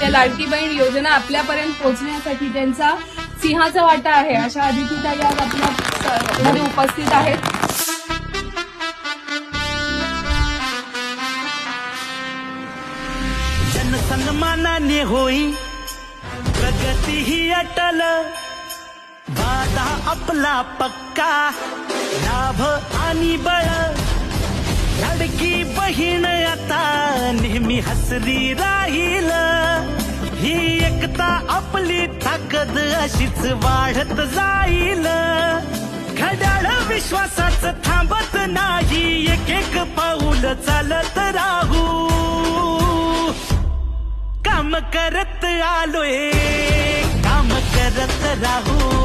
त्या लाडकी बहीण योजना आपल्यापर्यंत पोहोचण्यासाठी त्यांचा सिंहाचा वाटा आहे. अशा अधिकृता या आपल्या उपस्थित आहेत. जनसन्मानाने होई प्रगती ही अटल. वादा आपला पक्का लाभ आणि बळ. लडकी बहीण हसरी राहील. ही एकता आपली ताकद अशीच वाढत जाईल. घड्याळ विश्वासाच थांबत नाही. एक एक पाऊल चालत राहू. काम करत आलोय. काम करत राहू.